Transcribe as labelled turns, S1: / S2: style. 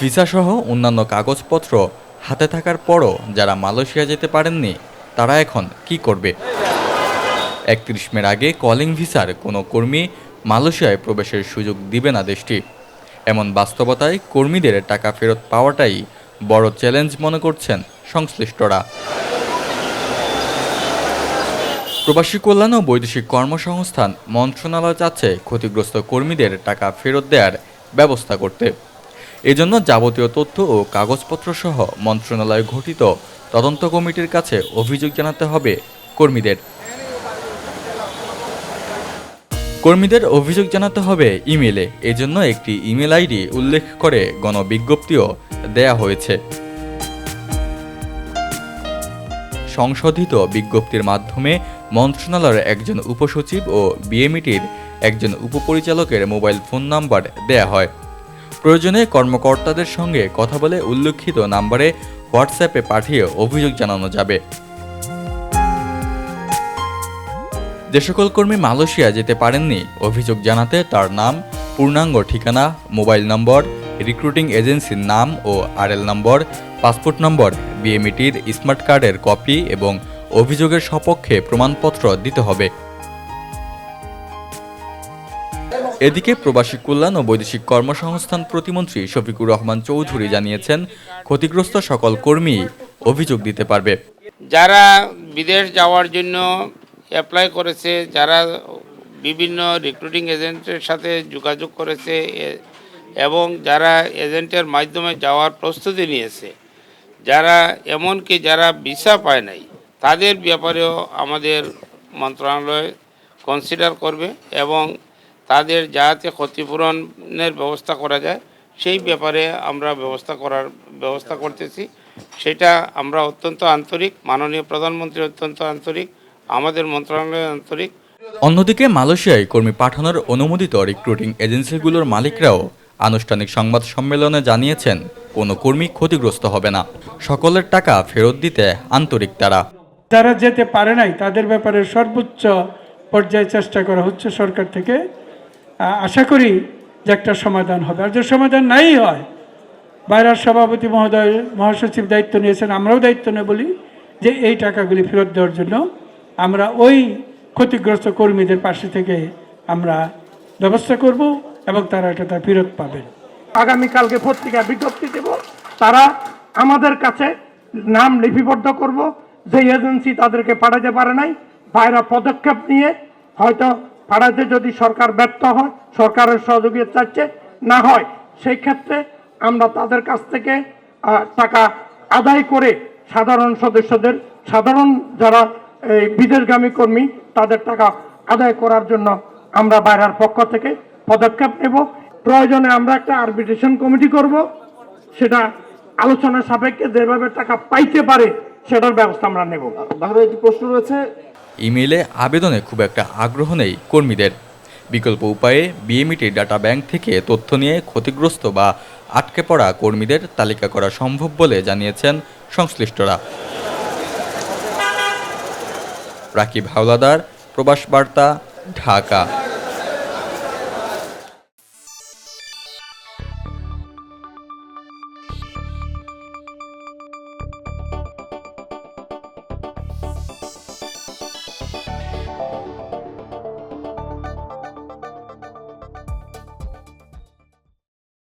S1: Visa সহ অন্যান্য কাগজপত্র হাতে থাকার পরও যারা মালয়েশিয়া যেতে পারেননি, তারা এখন কি করবে? একত্রিশ মের আগে কলিং ভিসার কোনো কর্মী মালয়েশিয়ায় প্রবেশের সুযোগ দিবে না দেশটি। এমন বাস্তবতায় কর্মীদের টাকা ফেরত পাওয়াটাই বড় চ্যালেঞ্জ মনে করছেন সংশ্লিষ্টরা। প্রবাসী কল্যাণ ও বৈদেশিক কর্মসংস্থান মন্ত্রণালয় চাচ্ছে ক্ষতিগ্রস্ত কর্মীদের টাকা ফেরত দেওয়ার ব্যবস্থা করতে। এজন্য যাবতীয় তথ্য ও কাগজপত্র সহ মন্ত্রণালয় ঘটিত তদন্ত কমিটির কাছে অভিযোগ জানাতে হবে কর্মীদের। কর্মীদের অভিযোগ জানাতে হবে ইমেলে। এজন্য একটি ইমেল আইডি উল্লেখ করে গণবিজ্ঞপ্তিও দেয়া হয়েছে। সংশোধিত বিজ্ঞপ্তির মাধ্যমে মন্ত্রণালয়ের একজন উপসচিব ও বিএমইটির একজন উপপরিচালকের মোবাইল ফোন নাম্বার দেয়া হয়। প্রয়োজনে কর্মকর্তাদের সঙ্গে কথা বলে উল্লেখিত নাম্বারে হোয়াটসঅ্যাপে পাঠিয়ে অভিযোগ জানানো যাবে। যে সকল কর্মী মালয়েশিয়া যেতে পারেননি, অভিযোগ জানাতে তার নাম, পূর্ণাঙ্গ ঠিকানা, মোবাইল নম্বর, রিক্রুটিং এজেন্সির নাম ও আরএল নম্বর, পাসপোর্ট নম্বর, বিএমইটির স্মার্ট কার্ডের কপি এবং অভিযোগের সপক্ষে প্রমাণপত্র দিতে হবে। এদিকে প্রবাসী কল্যাণ ও বৈদেশিক কর্মসংস্থান প্রতিমন্ত্রী শফিকুর রহমান চৌধুরী জানিয়েছেন, ক্ষতিগ্রস্ত সকল কর্মী অভিযোগ দিতে পারবে।
S2: যারা বিদেশ যাওয়ার জন্য অ্যাপ্লাই করেছে, যারা বিভিন্ন রিক্রুটিং এজেন্টের সাথে যোগাযোগ করেছে এবং যারা এজেন্টের মাধ্যমে যাওয়ার প্রস্তুতি নিয়েছে, যারা এমনকি যারা ভিসা পায় নাই, তাদের ব্যাপারেও আমাদের মন্ত্রণালয় কনসিডার করবে এবং তাদের যাতে ক্ষতিপূরণের ব্যবস্থা করা যায় সেই ব্যাপারে আমরা ব্যবস্থা করার ব্যবস্থা করতেছি। সেটা আমরা অত্যন্ত আন্তরিক মাননীয় প্রধানমন্ত্রী অত্যন্ত আন্তরিক আমাদের মন্ত্রণালয় আন্তরিক।
S1: অন্যদিকে মালয়েশিয়ায় কর্মী পাঠানোর অনুমোদিত রিক্রুটিং এজেন্সিগুলোর মালিকরাও আনুষ্ঠানিক সংবাদ সম্মেলনে জানিয়েছেন কোনো কর্মী ক্ষতিগ্রস্ত হবে না। সকলের টাকা ফেরত দিতে আন্তরিক তারা।
S3: যারা যেতে পারে নাই তাদের ব্যাপারে সর্বোচ্চ পর্যায়ে চেষ্টা করা হচ্ছে সরকার থেকে। আশা করি যে একটা সমাধান হবে। আর যে সমাধান নাই হয়, বাইরের সভাপতি মহোদয়, মহাসচিব দায়িত্ব নিয়েছেন, আমরাও দায়িত্ব নেই বলি যে এই টাকাগুলি ফেরত দেওয়ার জন্য আমরা ওই ক্ষতিগ্রস্ত কর্মীদের পাশে থেকে আমরা ব্যবস্থা করব এবং তারা এটা তার ফেরত পাবেন।
S4: আগামীকালকে পত্রিকা বিজ্ঞপ্তি দেব। তারা আমাদের কাছে নাম লিপিবদ্ধ করব। যে এজেন্সি তাদেরকে পাঠাতে পারে নাই বাইরা পদক্ষেপ নিয়ে হয়তো পাঠাতে যদি সরকার ব্যর্থ হয়, সরকারের সহযোগিতা চাচ্ছে না হয়, সেই ক্ষেত্রে আমরা তাদের কাছ থেকে টাকা আদায় করে সাধারণ সদস্যদের, সাধারণ যারা, এই বিদেশগামী কর্মী, তাদের টাকা আদায় করার জন্য আমরা বাইরের পক্ষ থেকে পদক্ষেপ নেব। প্রয়োজনে আমরা একটা আরবিট্রেশন কমিটি করব। সেটা আলোচনা সাপেক্ষে যেভাবে টাকা পাইতে পারে, সেটার ব্যবস্থা আমরা নেব।
S5: প্রশ্ন রয়েছে
S1: ইমেইলে আবেদনে খুব একটা আগ্রহ নেই কর্মীদের। বিকল্প উপায়ে বিএমইটির ডাটা ব্যাংক থেকে তথ্য নিয়ে ক্ষতিগ্রস্ত বা আটকে পড়া কর্মীদের তালিকা করা সম্ভব বলে জানিয়েছেন সংশ্লিষ্টরা। রাকিব হাওলাদার, প্রবাস বার্তা, ঢাকা।